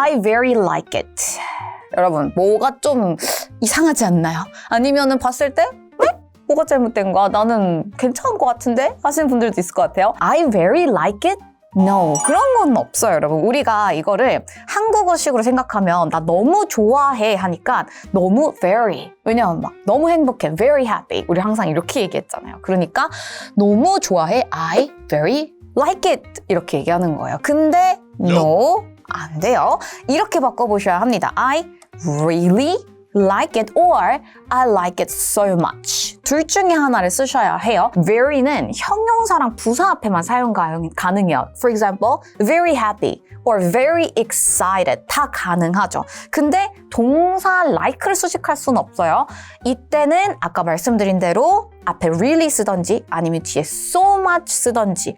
I very like it. 여러분, 뭐가 좀 이상하지 않나요? 아니면은 봤을 때, 왜? 뭐가 잘못된 거야? 나는 괜찮은 것 같은데? 하시는 분들도 있을 것 같아요. I very like it? No. 그런 건 없어요, 여러분. 우리가 이거를 한국어식으로 생각하면 나 너무 좋아해 하니까 너무 very. 왜냐면 막 너무 행복해. very happy. 우리 항상 이렇게 얘기했잖아요. 그러니까 너무 좋아해. I very like it. 이렇게 얘기하는 거예요. 근데 no. 안 돼요. 이렇게 바꿔보셔야 합니다. I really like it or I like it so much. 둘 중에 하나를 쓰셔야 해요. very는 형용사랑 부사 앞에만 사용 가능- 가능해요. For example, very happy or very excited 다 가능하죠. 근데 동사 like를 수식할 수는 없어요. 이때는 아까 말씀드린 대로 앞에 really 쓰던지 아니면 뒤에 so much 쓰던지